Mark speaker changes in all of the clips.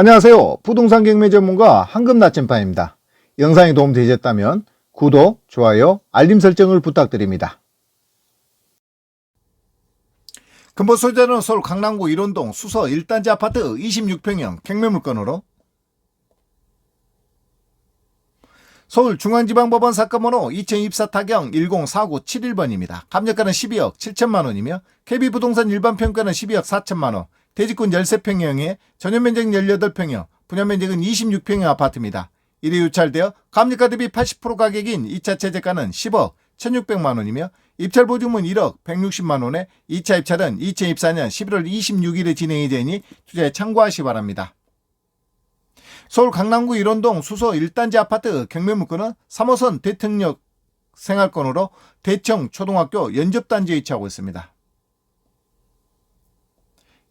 Speaker 1: 안녕하세요. 부동산 경매 전문가 황금 나침반입니다. 영상이 도움되셨다면 구독, 좋아요, 알림 설정을 부탁드립니다. 근본 소재는 서울 강남구 일원동 수서 1단지 아파트 26평형 경매 물건으로 서울중앙지방법원 사건번호 2024 타경 104971번입니다. 감정가는 12억 7천만 원이며 KB부동산 일반평가는 12억 4천만 원, 대지권 13평형에 전용면적 18평형, 분양면적은 26평형 아파트입니다. 1회 유찰되어 감정가 대비 80% 가격인 2차 최저가는 10억 1600만 원이며 입찰 보증은 1억 160만 원에 2차 입찰은 2024년 11월 26일에 진행이 되니 투자에 참고하시 기 바랍니다. 서울 강남구 일원동 수서 1단지 아파트 경매 물건은 3호선 대통령 생활권으로 대청 초등학교 연접단지에 위치하고 있습니다.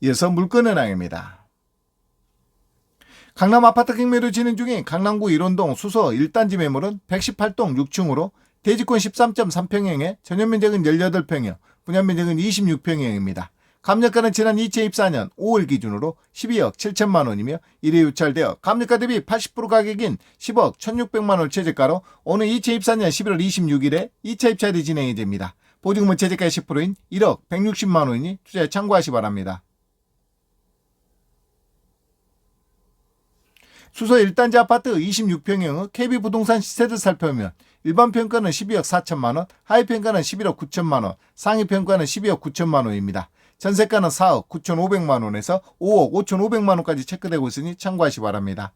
Speaker 1: 이어서 물건 현황입니다. 강남 아파트 경매로 진행 중인 강남구 일원동 수서 1단지 매물은 118동 6층으로 대지권 13.3평형에 전용면적은 18평형, 분양면적은 26평형입니다. 감정가는 지난 2024년 5월 기준으로 12억 7천만 원이며 1회 유찰되어 감정가 대비 80% 가격인 10억 1,600만 원 최저가로 오늘 2024년 11월 26일에 2차 입찰이 진행이 됩니다. 보증금은 최저가의 10%인 1억 160만 원이니 투자에 참고하시 기 바랍니다. 수서 1단지 아파트 26평형의 KB부동산 시세를 살펴보면 일반 평가는 12억 4천만 원, 하위 평가는 11억 9천만 원, 상위 평가는 12억 9천만 원입니다. 전세가는 4억 9천5백만 원에서 5억 5천5백만 원까지 체크되고 있으니 참고하시 기 바랍니다.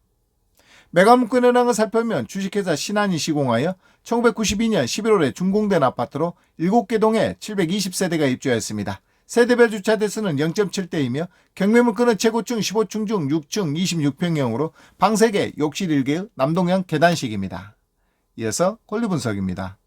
Speaker 1: 현황을 살펴보면 주식회사 신한이 시공하여 1992년 11월에 준공된 아파트로 7개 동에 720세대가 입주하였습니다. 세대별 주차 대수는 0.7대이며 경매 물건은 최고층 15층 중 6층 26평형으로 방 3개, 욕실 1개의 남동형 계단식입니다. 이어서 권리 분석입니다.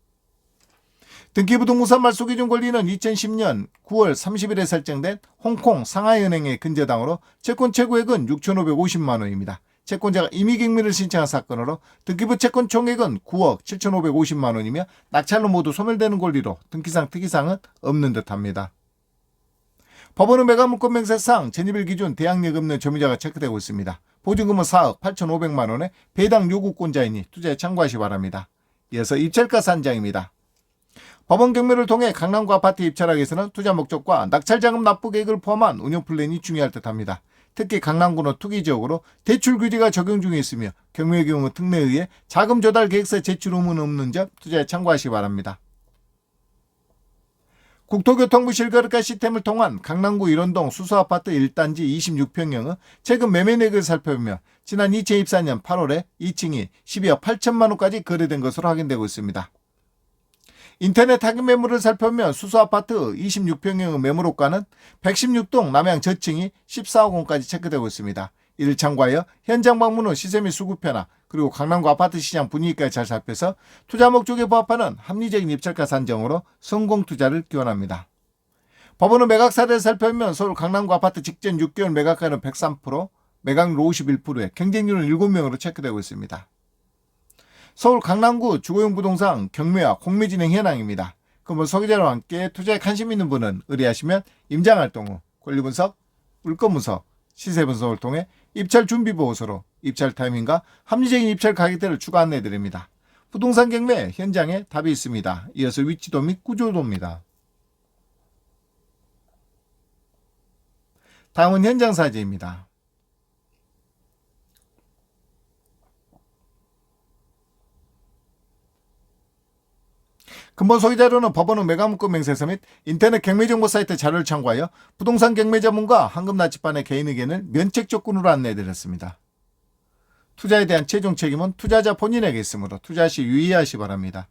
Speaker 1: 등기부등본상 말소 기준 권리는 2010년 9월 30일에 설정된 홍콩 상하이은행의 근저당으로 채권 최고액은 6,550만 원입니다. 채권자가 임의경매를 신청한 사건으로 등기부 채권 총액은 9억 7,550만 원이며 낙찰로 모두 소멸되는 권리로 등기상 특이사항은 없는 듯합니다. 법원은 매각물건 명세상 전입일 기준 대항력 없는 점유자가 체크되고 있습니다. 보증금은 4억 8,500만 원에 배당 요구권자이니 투자에 참고하시 기 바랍니다. 이어서 입찰가 산장입니다. 법원 경매를 통해 강남구 아파트 입찰하기 위해서는 투자 목적과 낙찰자금 납부 계획을 포함한 운영 플랜이 중요할 듯합니다. 특히 강남구는 투기 지역으로 대출 규제가 적용 중에 있으며 경매의 경우 특례에 의해 자금 조달 계획서 제출 의무는 없는 점 투자에 참고하시기 바랍니다. 국토교통부 실거래가 시스템을 통한 강남구 일원동 수서아파트 1단지 26평형은 최근 매매내역을 살펴보면 지난 2024년 8월에 2층이 12억 8천만 원까지 거래된 것으로 확인되고 있습니다. 인터넷 타깃 매물을 살펴보면 수서아파트 26평형의 매물호가는 116동 남양 저층이 14억 원까지 체크되고 있습니다. 이를 참고하여 현장 방문 후 시세 및 수급 변화 그리고 강남구 아파트 시장 분위기까지 잘 살펴서 투자 목적에 부합하는 합리적인 입찰가 산정으로 성공 투자를 기원합니다. 법원은 매각 사례를 살펴보면 서울 강남구 아파트 직전 6개월 매각가는 103%, 매각률 51%에 경쟁률은 7명으로 체크되고 있습니다. 서울 강남구 주거용 부동산 경매와 공매 진행 현황입니다. 그러면 소개자와 함께 투자에 관심 있는 분은 의뢰하시면 임장활동 후 권리분석, 물건분석, 시세분석을 통해 입찰 준비 보고서로 입찰 타이밍과 합리적인 입찰 가격대를 추가 안내해 드립니다. 부동산 경매 현장에 답이 있습니다. 이어서 위치도 및 구조도입니다. 다음은 현장 사진입니다. 근본 소개 자료는 법원은 매각문건 명세서 및 인터넷 경매정보 사이트 자료를 참고하여 부동산 경매 전문가 황금나치반의 개인 의견을 면책 조건으로 안내해드렸습니다. 투자에 대한 최종 책임은 투자자 본인에게 있으므로 투자 시 유의하시 기 바랍니다.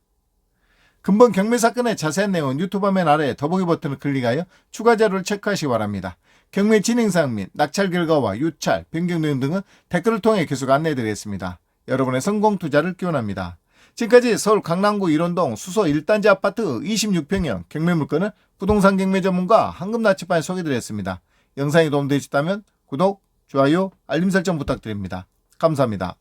Speaker 1: 근본 경매 사건의 자세한 내용은 유튜브 화면 아래 더보기 버튼을 클릭하여 추가 자료를 체크하시기 바랍니다. 경매 진행 사항 및 낙찰 결과와 유찰, 변경 내용 등은 댓글을 통해 계속 안내해드리겠습니다. 여러분의 성공 투자를 기원합니다. 지금까지 서울 강남구 일원동 수서 1단지 아파트 26평형 경매 물건을 부동산 경매 전문가 황금나치반에 소개드렸습니다. 영상이 도움되셨다면 구독, 좋아요, 알림 설정 부탁드립니다. 감사합니다.